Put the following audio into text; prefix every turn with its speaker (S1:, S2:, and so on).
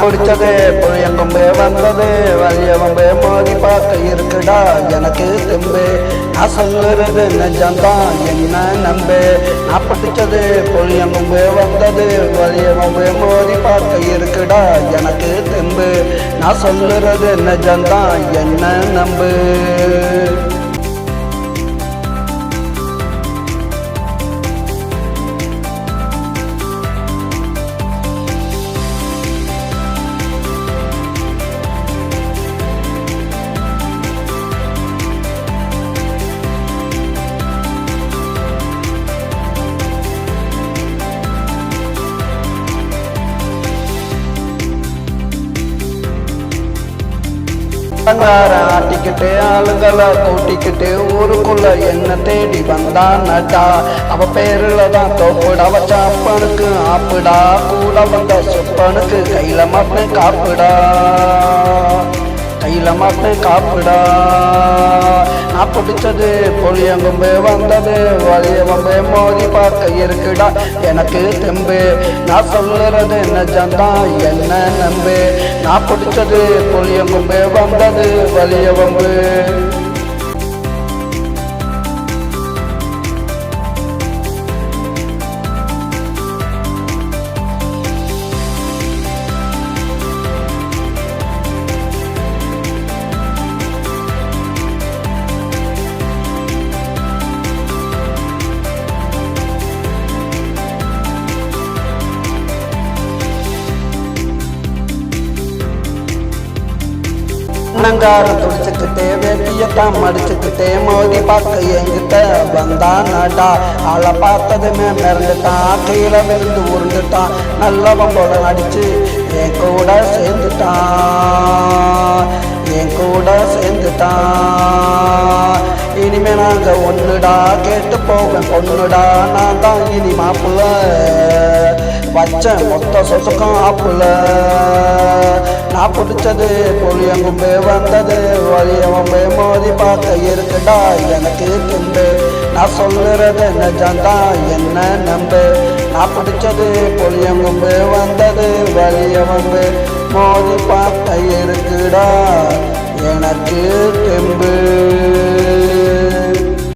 S1: பிடிச்சது புளியங்கொம்பு வந்தது வலியவம்பே மோதி பார்க்க இருக்குடா எனக்கு தெம்பு. நான் சொல்லுறது நெஜம்தான் என்ன நம்பு. நான் பிடிச்சது புளியங்கொம்பு வந்தது வலியவம்பே மோதி பார்க்க இருக்குடா எனக்கு தெம்பு. நான் சொல்லுறது நெஜம்தான் என்ன நம்பு. ஆட்டிக்கிட்டு ஆளுங்களை கூட்டிக்கிட்டு ஊருக்குள்ள என்ன தேடி வந்தானடா அவ பேருல தான் தோப்புடா வச்சாப்பனுக்கு ஆப்புடா. கூட வந்த சுப்பனுக்கு கையில மட்டும் காப்புடா. கையில மட்டும் காப்புடா. பிடிச்சது பொழியங்கும்பு வந்தது வலியவம்பு மோதி பார்க்க இருக்குடா. எனக்கு தெம்பு. நான் சொல்லுறது நெஜம்தான் என்ன நம்பு? நான் பிடிச்சது பொழியங்கும்பு வந்தது வலியவம்பு அலங்காரம் துடிச்சுக்கிட்டே வேட்டியத்தான் மடிச்சுக்கிட்டே மோதி பார்க்க என்கிட்ட வந்தானடா ஆளை பார்த்ததுமே மிரண்டுட்டான் கீழே விழுந்து உருண்டுட்டான். நல்லவன் போல நடிச்சு என் கூட சேர்ந்துட்டான் என் கூட சேர்ந்துட்டான். இனிமே நாங்க ஒண்ணுடா கேட்டு போவேன் பொண்ணுடா. நான் தான் இனி மாப்பிள்ள. வச்சேன் மொத்த சொத்துக்கும் ஆப்புல நான் பிடிச்சது புளியங்கும்பே வந்தது. வலியவம்பு மோதி பார்க்க இருக்குடா எனக்கு துண்டு நான் சொல்லுறது நிஜம்தான் என்ன நம்பு? நான் பிடிச்சது புளியங்கும்பு வந்தது. வலியவம்பு மோதி பார்க்க இருக்குடா எனக்கு தெம்பு.